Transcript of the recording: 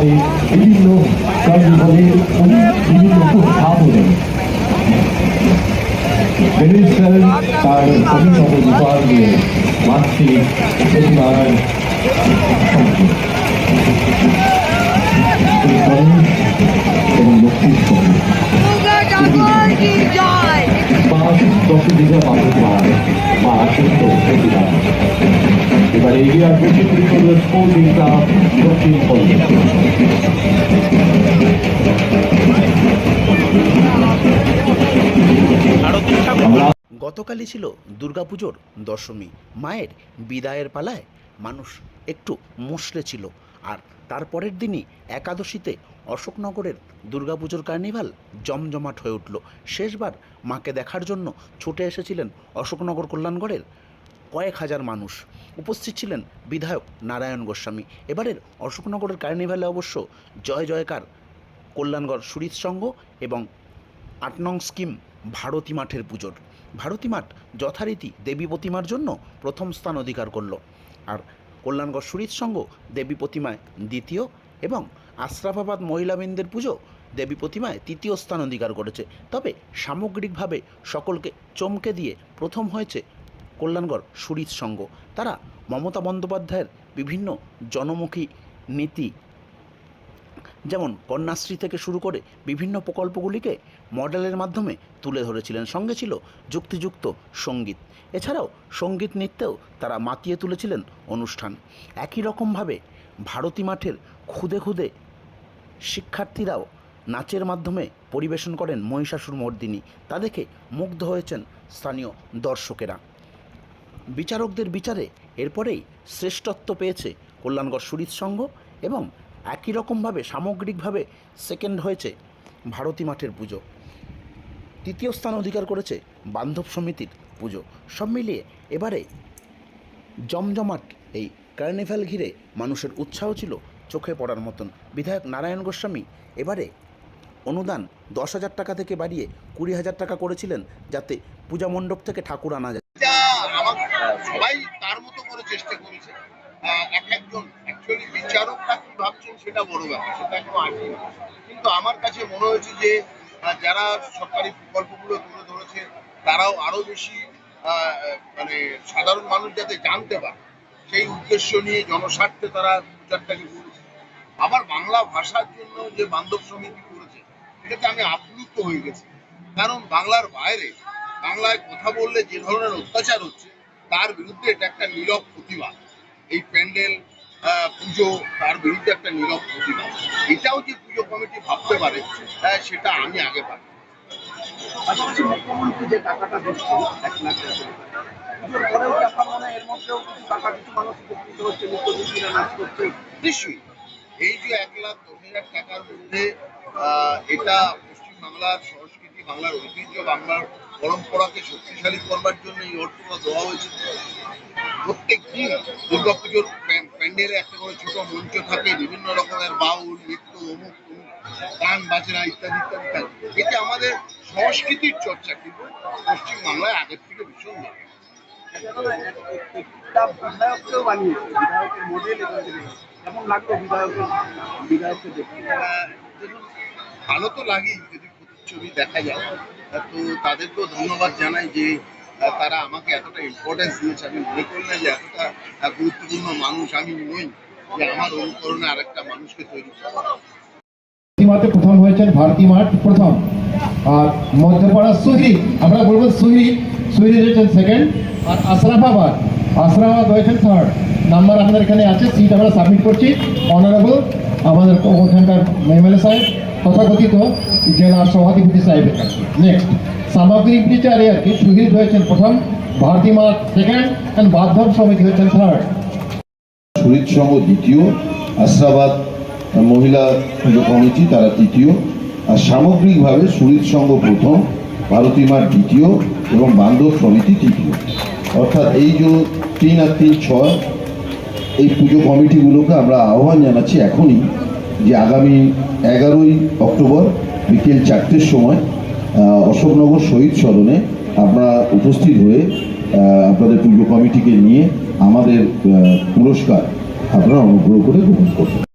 আমাদের বিভিন্ন কর্মীদের বিভিন্ন উপস্থাপনে মিনিস্টার তার অভিনব এবার এগিয়ে আসবে ক্লাব দক্ষিণ গতকালই ছিল দুর্গাপুজোর দশমী। মায়ের বিদায়ের পালায় মানুষ একটু মুষড়ে ছিল। আর তারপরের দিনই একাদশীতে অশোকনগরের দুর্গাপুজোর কার্নিভাল জমজমাট হয়ে উঠল। শেষবার মাকে দেখার জন্য ছুটে এসেছিলেন অশোকনগর কল্যাণগড়ের কয়েক হাজার মানুষ উপস্থিত ছিলেন বিধায়ক নারায়ণ গোস্বামী। এবারের অশোকনগরের কার্নিভালে অবশ্য জয় জয়কার, কল্যাণগড় সুরিত সংঘ এবং আট নং স্কিম ভারতী মাঠের পুজোর। ভারতী মাঠ যথারীতি দেবী প্রতিমার জন্য প্রথম স্থান অধিকার করল। আর কল্যাণগড় সুরিত সংঘ দেবী প্রতিমায় দ্বিতীয় এবং আশরাফাবাদ মহিলাবৃন্দের পুজো দেবী প্রতিমায় তৃতীয় স্থান অধিকার করেছে। তবে সামগ্রিকভাবে সকলকে চমকে দিয়ে প্রথম হয়েছে কল্যাণগড় সুরিত সংঘ। তারা মমতা বন্দ্যোপাধ্যায়ের বিভিন্ন জনমুখী নীতি, যেমন কন্যাশ্রী থেকে শুরু করে বিভিন্ন প্রকল্পগুলিকে মডেলের মাধ্যমে তুলে ধরেছিলেন। সঙ্গে ছিল যুক্তিযুক্ত সংগীত। এছাড়াও সংগীত নৃত্যেও তারা মাতিয়ে তুলেছিলেন অনুষ্ঠান। একই রকমভাবে ভারতী মাঠের খুদে খুদে শিক্ষার্থীরাও নাচের মাধ্যমে পরিবেশন করেন মহিষাসুর মর্দিনী। তা দেখে মুগ্ধ হয়েছেন স্থানীয় দর্শকেরা। বিচারকদের বিচারে এরপরেই শ্রেষ্ঠত্ব পেয়েছে কল্যাণগড় সুরিত সংঘ এবং একই রকমভাবে সামগ্রিকভাবে সেকেন্ড হয়েছে ভারতী মাঠের পুজো। তৃতীয় স্থান অধিকার করেছে বান্ধব সমিতির পুজো। সব মিলিয়ে এবারে জমজমাট এই কার্নিভ্যাল ঘিরে মানুষের উৎসাহ ছিল চোখে পড়ার মতন। বিধায়ক নারায়ণ গোস্বামী এবারে অনুদান দশ হাজার টাকা থেকে বাড়িয়ে কুড়ি হাজার টাকা করেছিলেন যাতে পূজা মণ্ডপ থেকে ঠাকুর আনা যায়। সেটা বড় ব্যাপার, সেটা এখনও আসেনি কিন্তু আমার কাছে মনে হয়েছে যে যারা সরকারি প্রকল্পগুলো তুলে ধরেছে, তারাও আরও বেশি মানে সাধারণ মানুষ যাতে জানতে পারে, সেই উদ্দেশ্য নিয়ে জনস্বার্থে তারা প্রচারটাকে করেছে। আবার বাংলা ভাষার জন্য যে বান্ধব সমিতি করেছে, এটাতে আমি আপ্লুত হয়ে গেছি। কারণ বাংলার বাইরে বাংলায় কথা বললে যে ধরনের অত্যাচার হচ্ছে, তার বিরুদ্ধে এটা একটা নীরব প্রতিবাদ। এই প্যান্ডেল পুজো তার বিরুদ্ধে একটা নীরব প্রতিবাদ। এটাও যে পুজো কমিটি ভাবতে পারে সেটা আমি আগে ভাবি। পাশাপাশি মুখ্যমন্ত্রী যে টাকাটা দিচ্ছে এক লাখ পরেও কি আপনার এর মধ্যেও কিছু টাকা কিছু মানুষ উপকৃত হচ্ছে মুখ্যমন্ত্রীরা নাচ করছে? নিশ্চয়ই। এই যে এক লাখ দশ হাজার টাকার মধ্যে আহ, এটা পশ্চিমবাংলার সংস্কৃতি বাংলার ঐতিহ্য বাংলার পরম্পরাকে শক্তিশালী করবার জন্য এই অর্থ দেওয়া হয়েছে। প্রত্যেক দিন দুর্গাপুজোর প্যান্ডেলে একটা করে ছোট মঞ্চ থাকে বিভিন্ন রকমের বাউল নৃত্য অমুক গান বাজনা ইত্যাদি ইত্যাদি থাকে। এটা আমাদের সংস্কৃতির চর্চা কিন্তু পশ্চিমবাংলায় আগের থেকে ভীষণ ভালো। ভালো তো লাগেই যদি প্রতিচ্ছবি দেখা যায়। তো তাদেরকেও ধন্যবাদ জানাই যে তারা আমাকে এতটা ইম্পর্টেন্স দিয়েছে, আমি মনে করি না যে এতটা গুরুত্বপূর্ণ মানুষ আমি নই, যে আমার অনুকরণে আরেকটা মানুষকে তৈরি মাঠে প্রথম হয়েছেন ভারতী মাঠ, প্রথম। আর মধ্যপাড়া আমরা বলব হয়েছেন সেকেন্ড আর আশরাফাবাদ আশরাফাবাদ হয়েছেন থার্ড নাম্বার আপনাদের এখানে আছে সিট আমরা সাবমিট করছি। অনারেবল আমাদের ওখানকার এমএলএ সাহেব, তথাকথিত জেলা সভাধিপতি সাহেবের কাছে। নেক্সট সামগ্রিক বিচারে আর কি সুহির হয়েছেন প্রথম, ভারতী মাঠ সেকেন্ড বাধ্যম সমিতি হয়েছেন থার্ড শহীদ সংঘ দ্বিতীয়, আশ্রাবাদ মহিলা পুজো কমিটি তারা তৃতীয়, আর সামগ্রিকভাবে শহীদ সংঘ প্রথম, ভারতী মাঠ দ্বিতীয় এবং বান্ধব সমিতি তৃতীয়। অর্থাৎ এই যে তিন আর তিন ছয়, এই পুজো কমিটিগুলোকে আমরা আহ্বান জানাচ্ছি এখনই যে আগামী এগারোই অক্টোবর বিকেল চারটের সময় অশোকনগর শহীদ সদনে আপনারা উপস্থিত হয়ে আপনাদের পূর্ব কমিটিকে নিয়ে আমাদের পুরস্কার আপনারা অনুগ্রহ করে গ্রহণ করবেন।